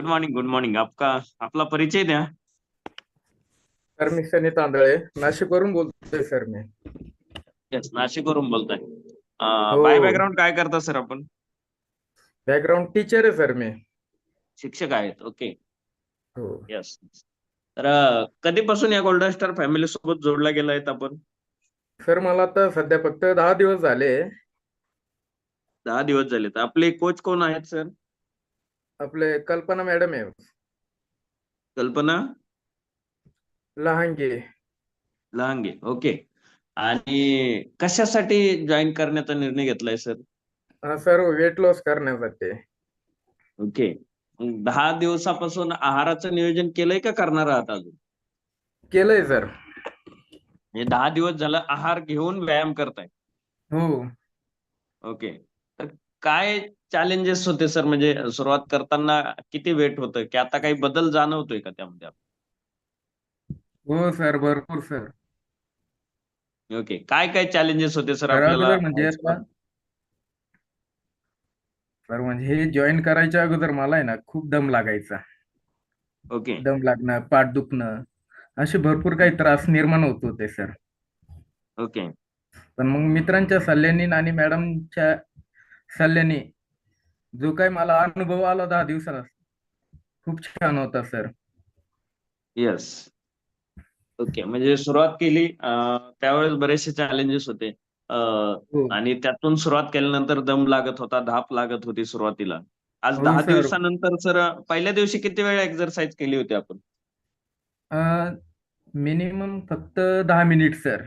Good morning good morning आपका आपला परिचय द्या. सर मी सनी तांदळे नाशिकवरून बोलतोय सर मी. येस नाशिकवरून बोलताय. हो. बाय बॅकग्राऊंड काय करता सर आपण? बॅकग्राऊंड टीचर आहे सर मी. शिक्षक आहेत ओके. हो. येस तर अं, कधीपासून या गोल्डन स्टार फॅमिली सोबत जोडला गेलायत आपण? सर मला आता सध्या फक्त दहा दिवस झाले. दहा दिवस झाले तर आपले कोच कोण आहेत सर? आपले कल्पना मॅडम आहे. कल्पना? लहानगे लहांगे ओके. आणि कशासाठी जॉईन करण्याचा निर्णय घेतलाय सर हा सर वेट लॉस करण्यासाठी. ओके. दहा दिवसापासून आहाराचं नियोजन केलंय का करणार आहात अजून? केलंय सर म्हणजे दहा दिवस झालं आहार घेऊन व्यायाम करताय. हो. ओके. तर काय चॅलेंजेस होते सर म्हणजे सुरुवात करताना किती वेट होतं? की आता काही बदल जाणवतोय का त्यामध्ये हो सर भरपूर सर ओके काय काय चॅलेंजेस होते सर सर आपल्याला अगोदर म्हणजे आता सर म्हणजे हे जॉईन करायच्या अगोदर मला आहे ना खूप दम लागायचा. ओके दम लागणं पाठ दुखणं असे भरपूर काही त्रास निर्माण होत होते सर ओके पण मग मित्रांच्या सल्ल्याने आणि मॅडमच्या सल्ल्याने जो काही मला अनुभव आला दहा दिवसाला खूप छान होता सर. येस ओके म्हणजे सुरुवात केली त्यावेळेस बरेचसे चॅलेंजेस होते. हो. आणि त्यातून सुरुवात केल्यानंतर दम लागत होता धाप लागत होती सुरुवातीला. आज हो, दहा. दिवसानंतर सर पहिल्या दिवशी किती वेळ एक्झरसाइज केली होती आपण? मिनिमम फक्त दहा मिनिट सर.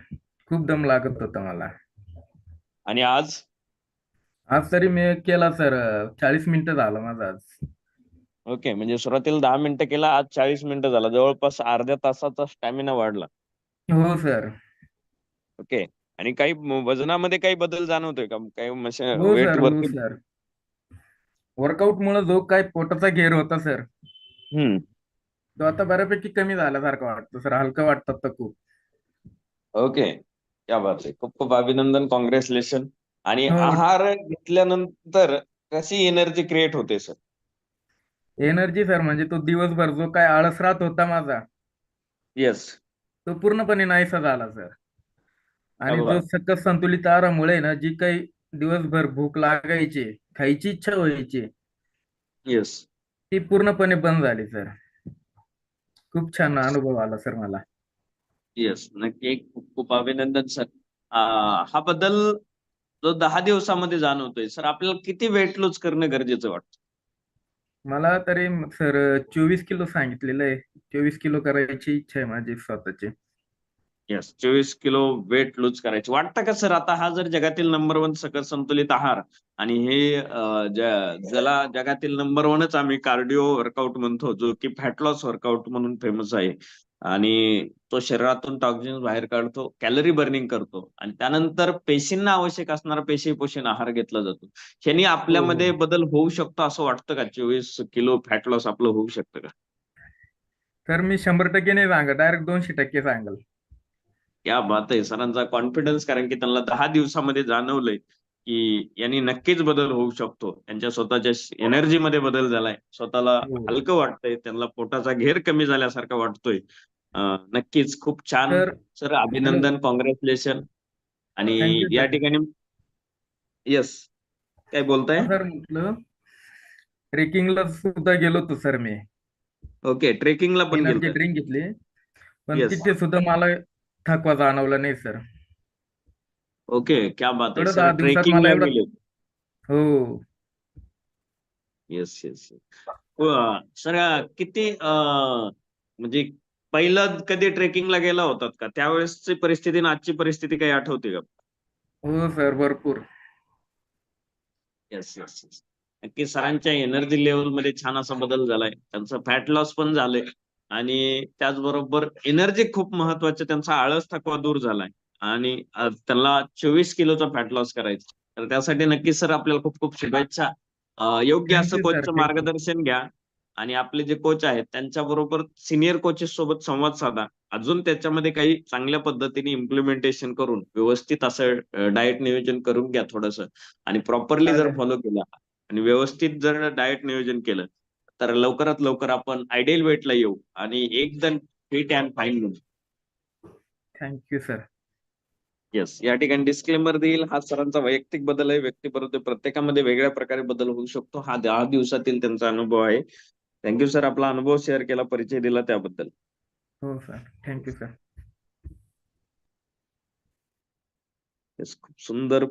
खूप दम लागत होता मला. आणि आज? आज तरी मी केला सर. चाळीस मिनिटं झाला माझा आज. ओके म्हणजे सुरुवातीला दहा मिनिटं केला आज चाळीस मिनिटं झाला. जवळपास अर्ध्या तासाचा स्टॅमिना वाढला. हो सर. ओके आणि काही वजनामध्ये काही बदल जाणवतोय का? काही हो वेट सर हो वरती सर. वर्कआउट मुळे जो काय पोटाचा घेर होता सर. हम्म. तो आता बऱ्यापैकी कमी झाल्यासारखं वाटतं सर. हलकं वाटतात तर खूप. ओके. क्या बात आहे. खूप खूप अभिनंदन. कॉंग्रॅच्युलेशन आणि हो. आहार घेतल्यानंतर कशी एनर्जी क्रिएट होते सर एनर्जी सर म्हणजे तो दिवसभर जो काय आळस राहत होता माझा येस तो पूर्णपणे नाहीसा झाला सर आणि. जो सकस संतुलित आहारामुळे ना जी काही दिवसभर भूक लागायची खायची इच्छा व्हायची येस ती पूर्णपणे बंद झाली सर खूप छान अनुभव आला सर मला. येस नक्की. खूप खूप अभिनंदन सर हा बदल जो दहा दिवसामध्ये जाणवतोय. सर आपल्याला किती वेट लूज करणं गरजेचं वाटतं? मला तरी सर चोवीस किलो सांगितलेलं आहे. चोवीस किलो करायची इच्छा आहे माझी स्वतःची. येस चोवीस किलो वेट लूज करायचे. वाटतं का सर आता हा जर जगातील नंबर वन सकस संतुलित आहार आणि हे ज्याला जगातील नंबर वनच आम्ही कार्डिओ वर्कआउट म्हणतो जो की फॅट लॉस वर्कआउट म्हणून फेमस आहे आणि तो शरीरातून टॉक्झिन्स बाहेर काढतो कॅलरी बर्निंग करतो आणि त्यानंतर पेशींना आवश्यक असणारा पेशी पोषण आहार घेतला जातो. ह्यानी आपल्यामध्ये हो. बदल होऊ शकतो असं वाटतं का? चोवीस किलो फॅट लॉस आपलं होऊ शकतं का? तर मी शंभर टक्के नाही सांगत डायरेक्ट दोनशे टक्के सांगल. क्या बात आहे. सरांचा कॉन्फिडन्स कारण की त्यांना दहा दिवसामध्ये जाणवलंय की यांनी नक्कीच बदल होऊ शकतो. त्यांच्या स्वतःच्या एनर्जी मध्ये बदल झालाय. स्वतःला हो. हलकं वाटतंय. त्यांना पोटाचा घेर कमी झाल्यासारखा वाटतोय. नक्कीच खूप छान तर सर अभिनंदन कॉंग्रॅच्युलेशन आणि Thank you, या sir. ठिकाणी येस काय बोलताय? सर म्हटलं ट्रेकिंगला सुद्धा गेलो होतो सर मी. ओके ट्रेकिंगला पण एनर्जी ड्रिंक घेतली. पण Yes. तिथे सुद्धा मला थकवा जाणवला नाही सर. ओके क्या बात आहे थोडं सर. दहा दिवसात ट्रेकिंगला मला एवढं- गेले. हो. येस येस सर किती अं, म्हणजे पहिलं कधी ट्रेकिंगला गेला होतात का? त्यावेळेसची परिस्थिती आणि आजची परिस्थिती काही आठवते का? हो सर भरपूर. येस येस येस नक्की सरांच्या एनर्जी लेवलमध्ये छान असा बदल झालाय. त्यांचं फॅट लॉस पण झालंय. आणि त्याचबरोबर एनर्जी खूप महत्वाचं त्यांचा आळस थकवा दूर झालाय. आणि त्यांना चोवीस किलोचा फॅट लॉस करायचा. तर त्यासाठी नक्कीच सर आपल्याला खूप खूप शुभेच्छा. योग्य असं you. मार्गदर्शन घ्या. आणि आपले जे कोच आहेत त्यांच्याबरोबर सिनियर कोचेस सोबत संवाद साधा. अजून त्याच्यामध्ये काही चांगल्या पद्धतीने इम्प्लिमेंटेशन करून व्यवस्थित असं डाएट नियोजन करून घ्या थोडंसं. आणि प्रॉपरली जर. फॉलो केला आणि व्यवस्थित जर डाएट नियोजन केलं तर लवकरात लवकर आपण आयडियल वेटला येऊ आणि एकदम फिट अँड फाईन म्हणू थँक्यू सर येस या ठिकाणी डिस्क्लेमर देईल. हा सरांचा वैयक्तिक बदल आहे. व्यक्तीबरोबर प्रत्येकामध्ये वेगळ्या प्रकारे बदल होऊ शकतो. हा दहा दिवसातील त्यांचा अनुभव आहे. थँक्यू सर आपला अनुभव शेअर केला परिचय दिला त्याबद्दल. हो सर थँक्यू सर खूप सुंदर